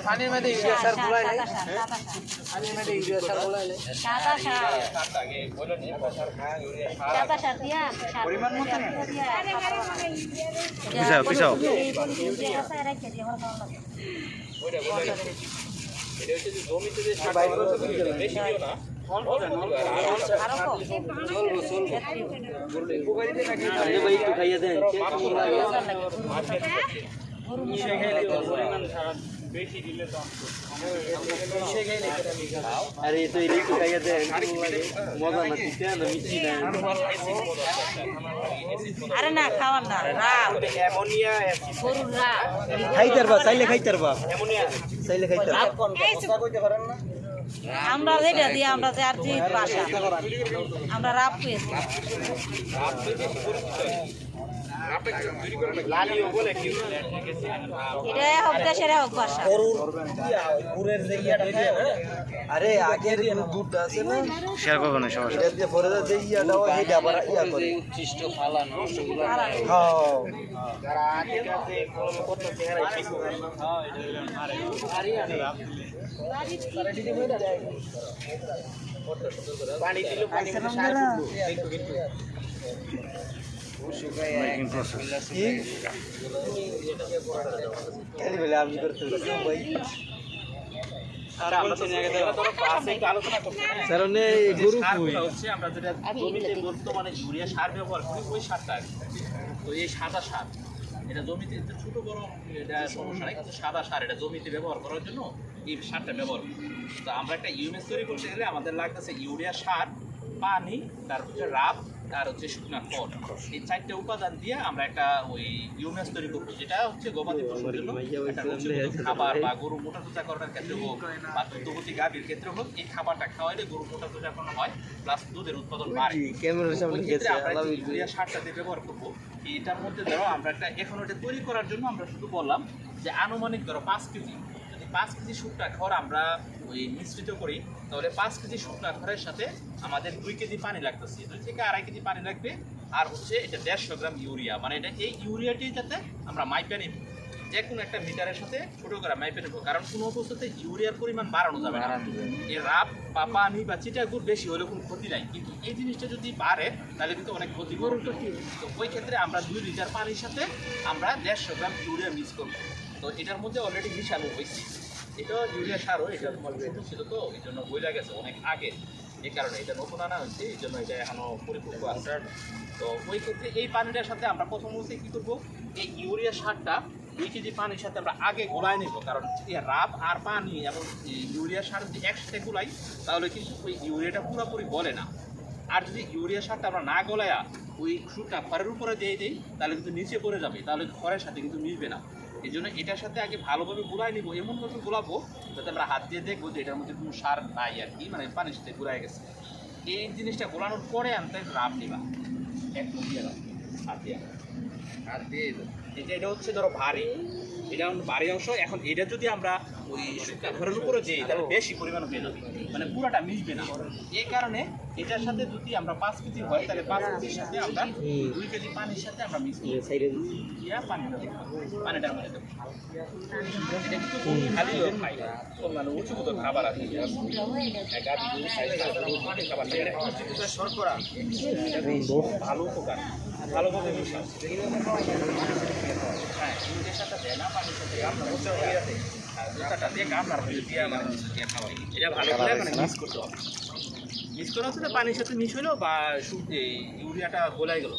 পানির মধ্যে ইউরিয়া সার গুলাইলে পানির মধ্যে ইউরিয়া সার গুলাইলে সাদা সার সাদা সার দিয়া পরিমাণ মতো পিছাও, পিছাও। একটু খাইয়ে দেন আরে তো এই একটু খাইয়ে দেন মজা না দিতে না মিষ্টি না আরে না খাওয়ার না রাব গরুর রাব খাইতে পারবা। চাইলে খাইতে পারবা চাইলে খাইতে আমরা যেটা দিয়ে আমরা যে আর যে ভাষা আমরা রাফ পেয়েছি এটা হোক দেশের হোক বাসা আরে আগের দুধটা আছে না? শেয়ার করবেন সবার সাথে এটা পরে যে ইয়াটাও এইটা আবার ইয়া করে। উচ্ছিষ্ট ফালানো সেগুলো হ্যাঁ। মেকিং প্রসেস কি খালি বলে আমি করতে ভাই স্যার অনে গরু কই হচ্ছে আমরা ইউরিয়া সার ব্যবহার তো এই সাদা সার, এটা জমিতে ছোট বড় কিন্তু সাদা সার এটা জমিতে ব্যবহার করার জন্য এই সারটা ব্যবহার করি। তো আমরা একটা ইউএমএস তৈরি করতে গেলে আমাদের লাগতেছে ইউরিয়া সার, পানি তার হচ্ছে রাব আর হচ্ছে শুকনা খড় এই চারটে উপাদান দিয়ে আমরা একটা ওই ইউএমএস তৈরি করব যেটা হচ্ছে গবাদি পশুর জন্য খাবার বা গরু মোটা তোজা করার ক্ষেত্রে হোক বা দুধবতী গাভীর ক্ষেত্রে হোক এই খাবারটা খাওয়াইলে গরু মোটা তোজা করানো হয় প্লাস দুধের উৎপাদন বাড়ে। আমরা ইউরিয়া সারটা দিয়ে ব্যবহার করব এটার মধ্যে ধরো আমরা একটা এখন ওটা তৈরি করার জন্য আমরা শুধু বললাম যে আনুমানিক ধরো পাঁচ কেজি পাঁচ কেজি শুকনা খড় আমরা ওই মিশ্রিত করি। তাহলে পাঁচ কেজি শুকনা খড়ের সাথে আমাদের দুই কেজি পানি লাগতেছে। দুই থেকে আড়াই কেজি পানি লাগবে। আর হচ্ছে এটা দেড়শো গ্রাম ইউরিয়া। মানে এটা এই ইউরিয়াটি যাতে আমরা মাইপে নিব। যে কোনো একটা মিটারের সাথে ছোট করে মাইপে নেব। কারণ কোনো অবস্থাতে ইউরিয়ার পরিমাণ বাড়ানো যাবে না। এই রাব বা পানি বা চিটাগুড় বেশি হলে কোনো ক্ষতি নাই। কিন্তু এই জিনিসটা যদি বাড়ে তাহলে কিন্তু অনেক ক্ষতি করবে তো ওই ক্ষেত্রে আমরা দুই লিটার পানির সাথে আমরা দেড়শো গ্রাম ইউরিয়া মিক্স করব। তো এটার মধ্যে অলরেডি মিশানো হয়েছে। এটা ইউরিয়া সারও, এটা তোমার ছিল তো, এই জন্য বইলা গেছে অনেক আগে। কারণে এটা নতুন আনা হয়েছে, এই জন্য এটা এখনও পরিপক্ক আছে। তো ওই ক্ষেত্রে এই পানিটার সাথে আমরা প্রথম কী করব? এই ইউরিয়া সারটা দুই কেজি পানির সাথে আমরা আগে গোলায় নেব, কারণ রাব আর পানি এবং ইউরিয়া সার যদি একসাথে গোলাই, তাহলে কিন্তু ওই ইউরিয়াটা পুরোপুরি গলে না। আর যদি ইউরিয়া সারটা আমরা না গলায়া ওই সুরটা খড়ের উপরে দিয়ে দিই, তাহলে কিন্তু নিচে পড়ে যাবে, তাহলে খড়ের সাথে কিন্তু মিশবে না। এই জন্য এটার সাথে আগে ভালোভাবে গুলাই নিব এমনভাবে গুলাবো যাতে আমরা হাত দিয়ে দেখব যে এটার মধ্যে কোনো সার নাই আর কি মানে পানির সাথে গুড়াই গেছে। এই জিনিসটা গোলানোর পরে আনতে রাম নিবা। একটু দিয়ে দাও হাত দিয়ে। হাত দিয়ে, এটা এটা হচ্ছে ধরো ভারী এটা ভারী অংশ। এখন এটা যদি আমরা ওই ঘরের উপরে দিই তাহলে বেশি পরিমাণ হয়ে যাবে মানে পুরাটা মিশবে না। এই কারণে এটার সাথে যদি আমরা পাঁচ কেজি হয় তাহলে পাঁচ কেজির সাথে আমরা দুই কেজি পানির সাথে আমরা মিক্স করি পানিটা পানিটার মধ্যে এটা কিন্তু খালি লোক খাই অন্যান্য উঁচু মতো খাবার আছে। খাবার, শর্করা। ভালো উপকার। ভালোভাবে মিশাও মানে মিক্স করতে হচ্ছে পানির সাথে মিশ হলো বা এই ইউরিয়াটা গোলাই গেল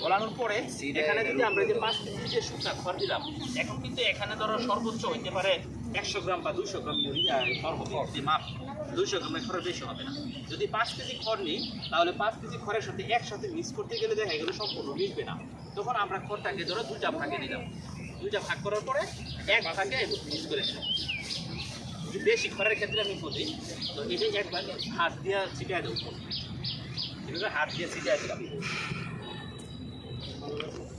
গলানোর পরে এখানে যদি আমরা যে পাঁচ কেজি যে শুকনা খড় দিলাম এখন কিন্তু এখানে ধরো সর্বোচ্চ হইতে পারে একশো গ্রাম বা দুশো গ্রাম ইউরিয়া সর্বোচ্চ মাপ দুশো গ্রামের খড়ের বেশি হবে। না যদি পাঁচ কেজি খড় নিই, তাহলে পাঁচ কেজি খড়ের সাথে একসাথে মিক্স করতে গেলে দেখা গেলো সম্পূর্ণ মিশবে না। তখন আমরা খড়টাকে ধরো দুইটা ভাগে নিলাম। দুইটা ভাগ করার পরে এক ভাগে মিক্স করে নিলাম বেশি খড়ের ক্ষেত্রে আমি বলি, তো এটা একবার হাত দিয়ে ছিটিয়ে দেবো। হাত দিয়ে ছিটিয়ে দিলাম।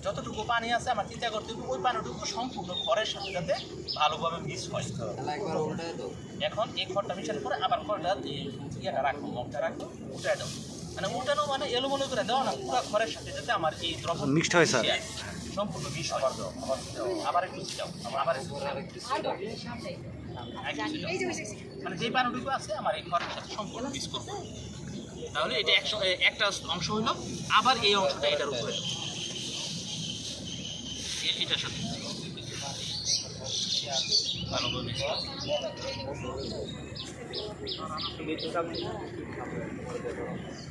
যতটুকু পানি আছে আমার চিন্তা করতে হবে ওই পানিটুকু সম্পূর্ণ খড়ের সাথে যাতে ভালোভাবে মিক্স হয়। এখন এই খড়টা মিশানোর পরে আবার খড়টা ইয়েটা রাখব মগটা রাখব উঠে দাও মানে উল্টানো মানে এলোমেলো করে দেওয়া না পুরো ঘরের সাথে যাতে আমার এই দ্রব্য Mixed হয়, স্যার। সম্পূর্ণ মিশ আবার দাও আবার একটু দাও আবার একটু। মানে যে পানুটুকু আছে আমার এই ঘরের সাথে সম্পূর্ণ মিস করব। তাহলে এটা একশো একটা অংশ হলো আবার এই অংশটা এটার উপরে। দেবো। এ- এটার সাথে ভালো করে করব।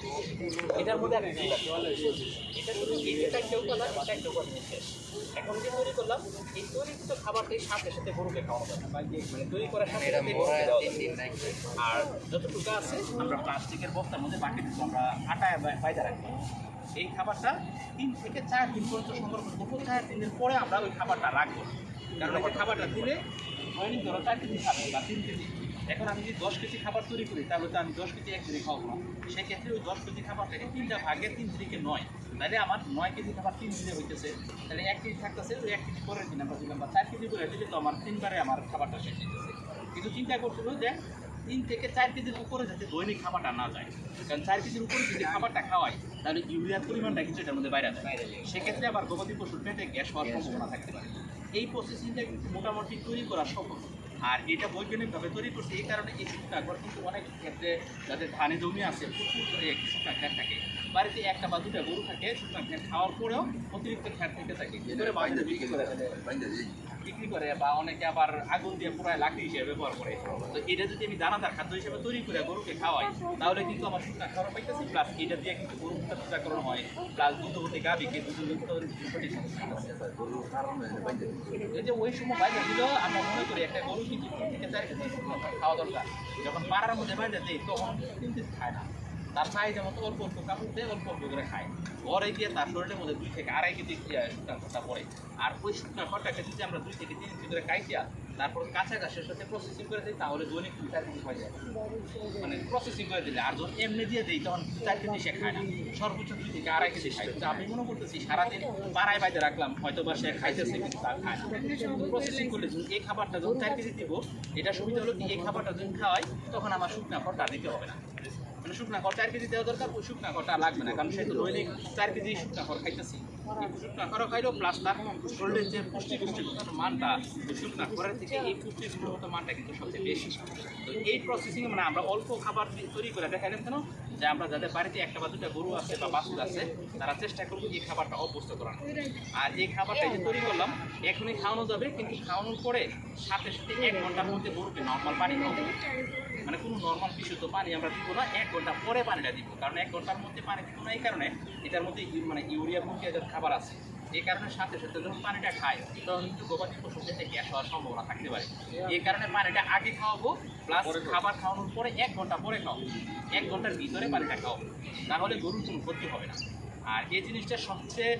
জিনিস আছে। এটা শুধু এটা কেউ করলাম এটা কেউ করে এখন যে তৈরি করলাম এই তৈরিকৃত খাবারটাই সাথে সাথে গরুকে খাওয়ানো যাবে মানে তৈরি করার সাথে। আর যতটুকু আছে আমরা প্লাস্টিকের বস্তার মধ্যে বাকি আমরা আটায় বা- বাইদা রাখব। এই খাবারটা তিন থেকে চার দিন পর্যন্ত সংরক্ষণ করব। চার দিনের পরে আমরা ওই খাবারটা রাখব। কারণ ওই খাবারটা দিলে দৈনিক ধরো চার কেজি খাবে বা তিন কেজি। এখন আমি যদি দশ কেজি খাবার তৈরি করি তাহলে তো আমি দশ কেজি এক দিনে খাওয়াবো না। সেক্ষেত্রে ওই দশ কেজি খাবারটাকে তিনটা ভাগে তিন দিকে নয়। তাহলে আমার নয় কেজি খাবার তিন দিনে হইতেছে। তাহলে এক কেজি থাকতেছে ওই এক কেজি পরের দিন আমরা দিলাম বা চার কেজি করে দিলে তো আমার তিনবারে আমার খাবারটা শেষ হইতেছে। কিন্তু চিন্তা করছিল যে তিন থেকে চার কেজির উপরে যাতে দৈনিক খাবারটা না যায়। কারণ চার কেজির উপরে যদি খাবারটা খাওয়াই তাহলে ইউরিয়ার পরিমাণটা কিছু এটার মধ্যে বাইরে যায়। সেক্ষেত্রে আবার গবাদি পশুর পেটে গ্যাস হওয়ার সম্ভাবনা থাকতে পারে। এই প্রসেসিংটা মোটামুটি তৈরি করা সম্ভব। আর এটা বৈজ্ঞানিকভাবে তৈরি করছে, এই কারণে এই কৃষকরা কিন্তু অনেক ক্ষেত্রে যাদের ধানে জমি আছে, প্রচুর করে একটি থাকে। বাড়িতে একটা বা দুটা গরু থাকে খ্যাট খাওয়ার পরেও অতিরিক্ত খ্যাট থেকে থাকে। বিক্রি করে। বিক্রি করে বা অনেকে আবার আগুন দিয়ে পুরায় লাকড়ি হিসেবে ব্যবহার করে। তো এটা যদি আমি দানাদার খাদ্য হিসেবে তৈরি করে গরুকে খাওয়াই তাহলে কিন্তু আমার শুকনা খাওয়া পাইতেছি প্লাস এটা দিয়ে কিন্তু গরু পূজাকরণ হয় প্লাস দুধ উৎপাদন সঠিক এই যে ওই সময় বাইরে দিল আমরা মনে করি একটা গরু কিন্তু থেকে চার খাওয়া দরকার। যখন পাড়ার মধ্যে বাইরে দেয় তখন কিন্তু খায় না। তার চাহিদা মতো অল্প অল্প কাপড় দিয়ে অল্প অল্প করে খায়। ঘরে গিয়ে তার শরীরের মধ্যে দুই থেকে আড়াই কেজি শুকনা খরচা পড়ে। আর ওই শুকনা খরচাকে যদি আমরা দুই থেকে তিন কেজি করে খাইতিয়া তারপর কাঁচা সাথে প্রসেসিং করে দিই, তাহলে দৈনিক দুই চার কেজি হয়ে যায়। মানে প্রসেসিং করে দিলে, আর যখন এমনি দিয়ে দিই, তখন চার কেজি সে খায় না। সর্বোচ্চ দুই থেকে আড়াই কেজি খায়। তো আমি মনে করতেছি, সারাদিন পাড়ায় বাইরে রাখলাম হয়তো বা সে খাইতেছে কিন্তু তার খায় না। প্রসেসিং করলে যখন এই খাবারটা যখন চার কেজি দিব, এটা সুবিধা হলো কি, এই খাবারটা যখন খাওয়াই, তখন আমার শুকনা খড়টা দিতে হবে না। মানে শুকনা খড় চার কেজি দেওয়া দরকার, ওই শুকনা খড়টা লাগবে না, কারণ সে তো দৈনিক চার কেজি শুকনা খড় খাইতেছি। শুকনা খড়ও খাইলো প্লাস তার শরীরের যে পুষ্টি পুষ্টিগত মানটা শুকনা খড়ের থেকে এই পুষ্টি পুষ্টিগত মানটা কিন্তু সবচেয়ে বেশি তো এই প্রসেসিং মানে আমরা অল্প খাবার তৈরি করে দেখাইলাম কেন, যে আমরা যাদের বাড়িতে একটা বা দুটা গরু আছে বা বাছুর আছে, তারা চেষ্টা করব এই খাবারটা অভ্যস্ত করানো আর এই খাবারটা যে তৈরি করলাম, এখনই খাওয়ানো যাবে, কিন্তু খাওয়ানোর পরে সাথে সাথে এক ঘণ্টার মধ্যে গরুকে নর্মাল পানি খাওয়াবো মানে কোনো নর্মাল বিশুদ্ধ পানি আমরা দিব না এক ঘণ্টা পরে পানিটা দিব। কারণ এক ঘণ্টার মধ্যে পানি দিব না এই কারণে এটার মধ্যে মানে ইউরিয়া মুখিয়া খাবার আছে। এই কারণে সাথে সাথে যখন পানিটা খায় তখন কিন্তু গবাদি পশুর পেটে গ্যাস হওয়ার সম্ভাবনা থাকতে পারে। এই কারণে পানিটা আগে খাওয়াবো প্লাস খাবার খাওয়ানোর পরে এক ঘণ্টা পরে খাওয়াবো। এক ঘণ্টার ভিতরে পানিটা খাওয়াবো। তাহলে গরুর কোনো ক্ষতি হবে না। আর এই জিনিসটা সবচেয়ে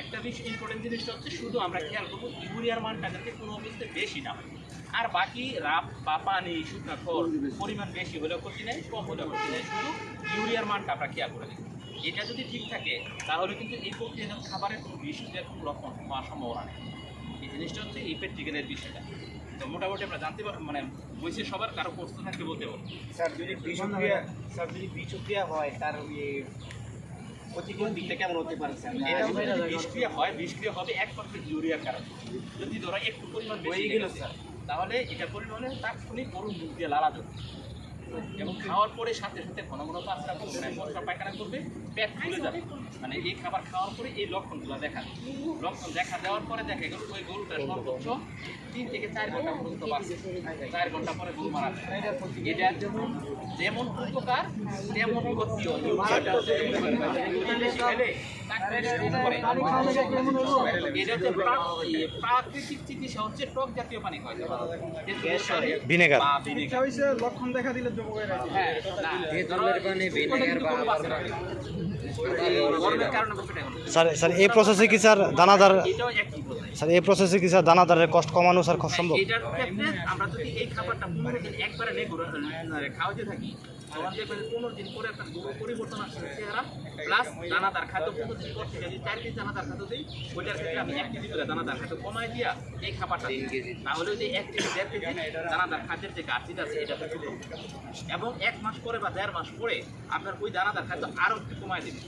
একটা বেশি ইম্পর্টেন্ট জিনিসটা হচ্ছে শুধু আমরা খেয়াল করব ইউরিয়ার মানটা যাতে কোনো অবস্থায় বেশি না হয়। আর বাকি রাপ বা পানি শুকনা খড় পরিমাণ বেশি হলেও ক্ষতি নেই কম হলেও ক্ষতি নেই শুধু ইউরিয়ার মানটা আমরা খেয়াল করে দিই এটা যদি ঠিক থাকে তাহলে কিন্তু এই প্রক্রিয়াজাত খাবারের কোনো বিষের কোনো লক্ষণ হওয়ার সম্ভাবনা নেই। এই জিনিসটা হচ্ছে এই পেট্রিকেনের বিষয়টা। তো মোটামুটি আমরা জানতে পার মানে বইছে সবার কারও প্রশ্ন থাকলে বলতে পারব। স্যার যদি বিষক্রিয়া স্যার যদি বিষক্রিয়া হয় তার ইয়ে প্রতিকূল দিকটা কেমন হতে পারে স্যার? এটা হচ্ছে বিষক্রিয়া হয় বিষক্রিয়া হবে একমাত্র ইউরিয়ার কারণে। যদি ধরো একটু পরিমাণ বেশি গেল, স্যার। তাহলে এটা পরিমাণে তাৎক্ষণিক গরুর মুখ দিয়ে লালা দেবে। এবং খাওয়ার পরে সাথে সাথে ঘন ঘন পাতলা করবে না পায়খানা করবে। পেট ফুলে যাবে। মানে এই খাবার খাওয়ার পরে এই লক্ষণগুলো দেখা লক্ষণ দেখা দেওয়ার পরে দেখা গেল ওই গরুটা সর্বোচ্চ তিন থেকে চার ঘণ্টা পর্যন্ত বাঁচে চার ঘণ্টা পরে গরু মারা যায়। এটা যেমন যেমন উপকার তেমন ক্ষতিও। প্রাকৃতিক চিকিৎসা হচ্ছে টক জাতীয় পানি খাওয়া ভিনেগার। লক্ষণ দেখা দিলে হ্যাঁ ভিনেগার স্যার এই প্রসেসে কি স্যার দানাদার স্যার, এই প্রসেসে কি স্যার দানাদারের কষ্ট কমানো স্যার খুব সম্ভব? আমরা যদি এই খাবারটা একবারে খাওয়াতে থাকি তখন দেখবেন পনেরো দিন পরে একটা পরিবর্তন আসছে চেহারা প্লাস দানাদার খাদ্য পনেরো দিন পর থেকে যদি চার কেজি দানাদার খাদ্য দিই ওইটার ক্ষেত্রে আমি এক কেজি করে দানাদার খাদ্য কমাই দিয়া এই খাবারটা তিন কেজি। তাহলে যে এক কেজি দেড় কেজি দানাদার খাদ্যের যে ঘাটতিটা আছে এটা থেকে এবং এক মাস পরে বা দেড় মাস পরে আপনার ওই দানাদার খাদ্য আরও একটু কমায় দেবে।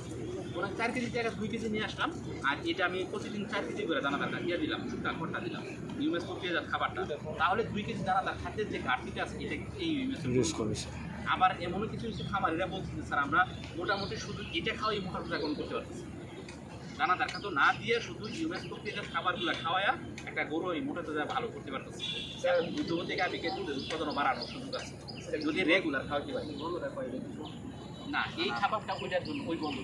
ওরা চার কেজি জায়গায় দুই কেজি নিয়ে আসলাম আর এটা আমি প্রতিদিন চার কেজি করে দানাদার দিয়ে দিলাম শুকনা খড়টা দিলাম ইউএস প্রক্রিয়াজাত খাবারটা। তাহলে দুই কেজি দানাদার খাদ্যের যে ঘাটতিটা আছে এটা এই ইউএস করবে আবার এমনও কিছু কিছু খামারিরা বলছে যে, স্যার আমরা মোটামুটি শুধু এটা খাওয়াই মোটামুটি এখন করতে পারছি দানাদার খাদ্য না দিয়ে শুধু ইউএস প্রক্রিয়াজাত খাবারগুলো খাওয়ায়া একটা গরু এই মোটা তাজা ভালো করতে পারতেছে। দুধ থেকে গাভিকে দুধের উৎপাদন বাড়ানোর সুযোগ আছে যদি রেগুলার খাওয়াতে পারি না এই খাবারটা ওইটার জন্য ওই বন্ধু